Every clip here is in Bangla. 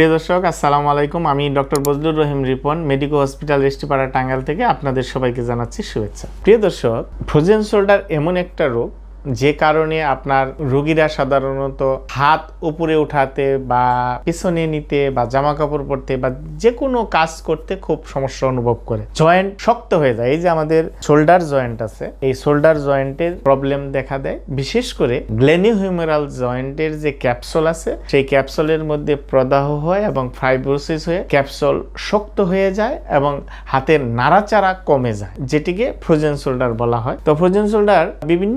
প্রিয় দর্শক, আসসালামু আলাইকুম। আমি doctor Bazlur Rahim Ripon, Medico hospital রেস্টিপাড়া টাঙ্গাল থেকে আপনাদের সবাইকে জানাচ্ছি শুভেচ্ছা। প্রিয় দর্শক, ফ্রোজেন শোল্ডার এমন একটা রোগ যে কারণে আপনার রোগীরা সাধারণত হাত উপরে উঠাতে বা পিছনে নিতে বা জামা কাপড় পরতে বা যে কোনো কাজ করতে খুব সমস্যা অনুভব করে। জয়েন্ট শক্ত হয়ে যায়। এই যে আমাদের শোল্ডার জয়েন্ট আছে, এই শোল্ডার জয়েন্টের প্রবলেম দেখা দেয়। বিশেষ করে গ্লেনি হিউমেরাল জয়েন্টের যে ক্যাপসুল আছে, সেই ক্যাপসুলের মধ্যে প্রদাহ হয় এবং ফাইব্রোসিস হয়ে ক্যাপসুল শক্ত হয়ে যায় এবং হাতের নাড়াচাড়া কমে যায়, যেটিকে ফ্রোজেন শোল্ডার বলা হয়। তো ফ্রোজেন শোল্ডার বিভিন্ন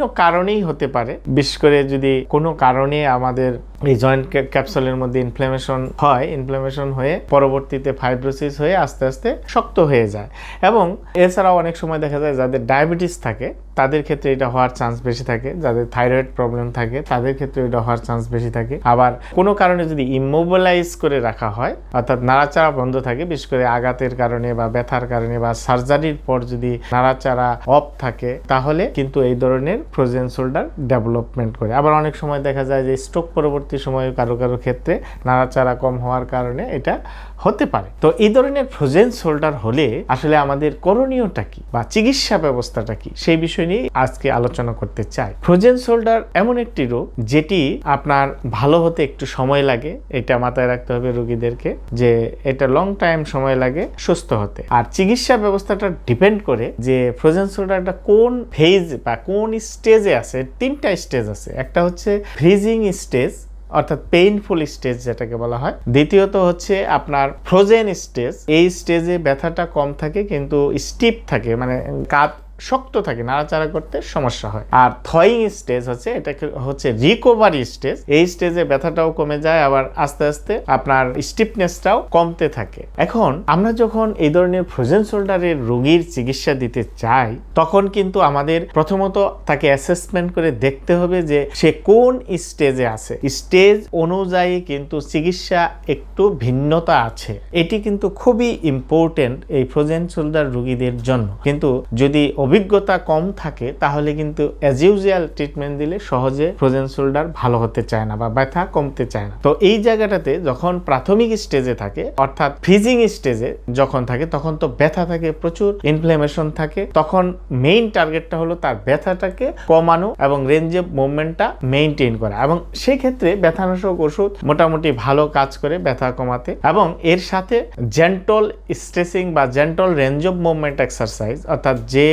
কারণেই হতে পারে। বিশেষ করে যদি কোনো কারণে আমাদের এই জয়েন্ট ক্যাপসুলের মধ্যে ইনফ্লামেশন হয় ইনফ্লামেশন হয়ে পরবর্তীতে ফাইব্রোসিস হয়ে আস্তে আস্তে শক্ত হয়ে যায়। এবং এছাড়াও অনেক সময় দেখা যায় যাদের ডায়াবেটিস থাকে, তাদের ক্ষেত্রে এটা হওয়ার চান্স বেশি থাকে। যাদের থাইরয়েড প্রবলেম থাকে, তাদের ক্ষেত্রে এটা হওয়ার চান্স বেশি থাকে। আবার কোনো কারণে যদি ইমোবিলাইজ করে রাখা হয়, অর্থাৎ নাড়াচাড়া বন্ধ থাকে, বিশেষ করে আঘাতের কারণে বা ব্যথার কারণে বা সার্জারির পর যদি নাড়াচাড়া অফ থাকে, তাহলে কিন্তু এই ধরনের ফ্রোজেন শোল্ডার ডেভেলপমেন্ট করে। আবার অনেক সময় দেখা যায় যে স্ট্রোক পরবর্তী সময়ে কারও কারও ক্ষেত্রে নাড়াচাড়া কম হওয়ার কারণে এটা হতে পারে। তো এই ধরনের ফ্রোজেন শোল্ডার হলে আসলে আমাদের করণীয়টা কি বা চিকিৎসা ব্যবস্থাটা কি সেই বিষয় নিয়ে আজকে আলোচনা করতে চাই। ফ্রোজেন শোল্ডার এমন একটি রোগ যেটি আপনার ভালো হতে একটু সময় লাগে, এটা মাথায় রাখতে হবে রোগীদেরকে যে এটা লং টাইম সময় লাগে সুস্থ হতে। আর চিকিৎসা ব্যবস্থাটা ডিপেন্ড করে যে ফ্রোজেন শোল্ডারটা কোন ফেজ বা কোন স্টেজে আছে, তিনটা স্টেজ আছে। একটা হচ্ছে ফ্রিজিং স্টেজ অর্থাৎ পেইনফুল স্টেজ যেটাকে বলা হয়। দ্বিতীয়ত হচ্ছে আপনার ফ্রোজেন স্টেজ এই স্টেজে ব্যথাটা কম থাকে, কিন্তু স্টিপ থাকে মানে কাত শক্ত থাকে, নাড়াচাড়া করতে সমস্যা হয়। আর থয়িং স্টেজ হচ্ছে এটাকে হচ্ছে রিকোভারি স্টেজ এই স্টেজে ব্যথাটাও কমে যায়, আবার আস্তে আস্তে আপনার স্টিফনেসটাও কমতে থাকে। এখন আমরা যখন এই ধরনের ফ্রোজেন শোল্ডারের রোগীর চিকিৎসা দিতে চাই, তখন কিন্তু আমাদের প্রথমত তাকে অ্যাসেসমেন্ট করে দেখতে হবে যে সে কোন স্টেজে আছে। স্টেজ অনুযায়ী কিন্তু চিকিৎসা একটু ভিন্নতা আছে। এটি কিন্তু খুবই ইম্পর্টেন্ট এই ফ্রোজেন শোল্ডার রোগীদের জন্য। কিন্তু যদি অভিজ্ঞতা কম থাকে, তাহলে কিন্তু অ্যাজ ইউজুয়াল ট্রিটমেন্ট দিলে সহজে ফ্রোজেন শোল্ডার ভালো হতে চায় না বা ব্যথা কমতে চায় না। তো এই জায়গাটাতে যখন প্রাথমিক স্টেজে থাকে, অর্থাৎ ফ্রিজিং স্টেজে যখন থাকে, তখন তো ব্যথা থাকে প্রচুর ইনফ্লামেশন থাকে, তখন মেইন টার্গেটটা হলো তার ব্যথাটাকে কমানো এবং রেঞ্জ অফ মুভমেন্টটা মেইনটেইন করা। এবং সেই ক্ষেত্রে ব্যথানাশক ওষুধ মোটামুটি ভালো কাজ করে ব্যথা কমাতে এবং এর সাথে জেন্টল স্ট্রেসিং বা gentle range of movement exercise অর্থাৎ যে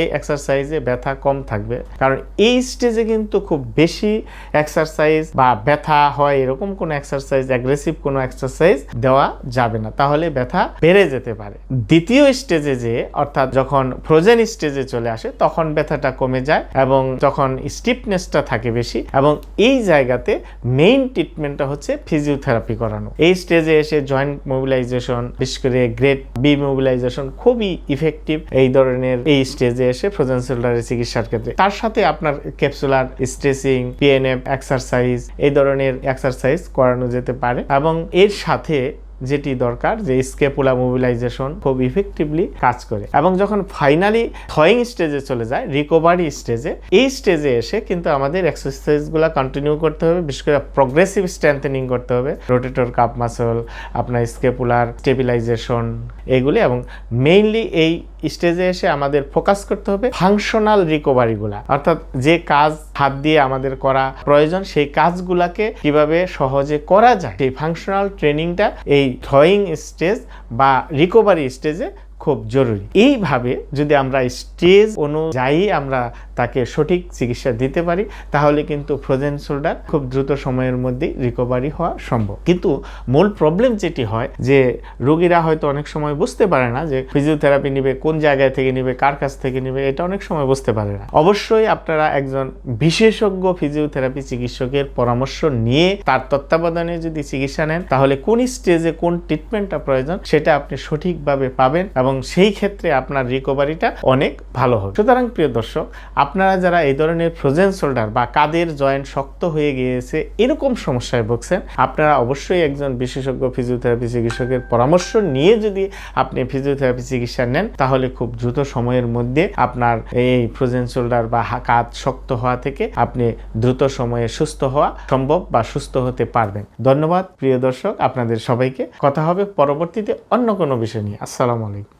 ব্যথা কম থাকবে। কারণ এই স্টেজে কিন্তু খুব বেশি এক্সারসাইজ বা ব্যথা হয় এরকম কোনো এক্সারসাইজ অ্যাগ্রেসিভ কোনো এক্সারসাইজ দেওয়া যাবে না। তাহলে ব্যথা বেড়ে যেতে পারে। দ্বিতীয় স্টেজে যে, অর্থাৎ যখন ফ্রোজেন স্টেজে চলে আসে, তখন ব্যথাটা কমে যায় এবং যখন স্টিফনেসটা থাকে বেশি এবং এই জায়গাতে মেইন ট্রিটমেন্টটা হচ্ছে ফিজিওথেরাপি করানো। এই স্টেজে এসে জয়েন্ট মোবিলাইজেশন বিশেষ করে গ্রেট বি মোবিলাইজেশন খুবই ইফেক্টিভ এই ধরনের এই স্টেজে এসে ফ্রোজেন শোল্ডারের চিকিৎসার ক্ষেত্রে। তার সাথে আপনার ক্যাপসুলার স্ট্রেসিং পিএনএফ এক্সারসাইজ এই ধরনের এক্সারসাইজ করানো যেতে পারে এবং এর সাথে যেটি দরকার যে স্কেপুলা মোবিলাইজেশন খুব ইফেক্টিভলি কাজ করে। এবং যখন ফাইনালি থয়িং স্টেজে চলে যায় রিকভারি স্টেজে এই স্টেজে এসে কিন্তু আমাদের এক্সারসাইজগুলো কন্টিনিউ করতে হবে। বিশেষ করে প্রগ্রেসিভ স্ট্রেংথেনিং করতে হবে। রোটেটর কাপ মাসল আপনার স্কেপুলার স্টেবিলাইজেশন এগুলি এবং মেইনলি এই স্টেজে এসে আমাদের ফোকাস করতে হবে ফাংশনাল রিকভারিগুলা অর্থাৎ যে কাজ হাত দিয়ে আমাদের করা প্রয়োজন, সেই কাজগুলাকে কীভাবে সহজে করা যায়, সেই ফাংশনাল ট্রেনিংটা এই ড্রয়িং স্টেজ বা রিকভারি স্টেজে খুব জরুরি। এইভাবে যদি আমরা স্টেজ অনুযায়ী আমরা তাকে সঠিক চিকিৎসা দিতে পারি, তাহলে কিন্তু ফ্রোজেন শোল্ডার খুব দ্রুত সময়ের মধ্যেই রিকভারি হওয়া সম্ভব। কিন্তু মূল প্রবলেম যেটি হয়, যে রোগীরা হয়তো অনেক সময় বুঝতে পারে না যে ফিজিওথেরাপি নিবে, কোন জায়গায় থেকে নিবে, কার কাছ থেকে নিবে, এটা অনেক সময় বুঝতে পারে না। অবশ্যই আপনারা একজন বিশেষজ্ঞ ফিজিওথেরাপি চিকিৎসকের পরামর্শ নিয়ে তার তত্ত্বাবধানে যদি চিকিৎসা নেন, তাহলে কোন স্টেজে কোন ট্রিটমেন্টটা প্রয়োজন সেটা আপনি সঠিকভাবে পাবেন এবং সেই ক্ষেত্রে আপনার রিকভারিটা অনেক ভালো হবে। সুতরাং প্রিয় দর্শক আপনারা যারা এই ধরনের ফ্রোজেন শোল্ডার বা কাদের জয়েন্ট শক্ত হয়ে গিয়েছে এরকম সমস্যায় ভুগছেন, আপনারা অবশ্যই একজন বিশেষজ্ঞ ফিজিওথেরাপি চিকিৎসকের পরামর্শ নিয়ে যদি আপনি ফিজিওথেরাপি চিকিৎসা নেন, তাহলে খুব দ্রুত সময়ের মধ্যে আপনার এই ফ্রোজেন শোল্ডার বা কাঁধ শক্ত হওয়া থেকে আপনি দ্রুত সময়ে সুস্থ হওয়া সম্ভব বা সুস্থ হতে পারবেন। ধন্যবাদ, প্রিয় দর্শক, আপনাদের সবাইকে। কথা হবে পরবর্তীতে অন্য কোনো বিষয় নিয়ে। আসসালামু আলাইকুম।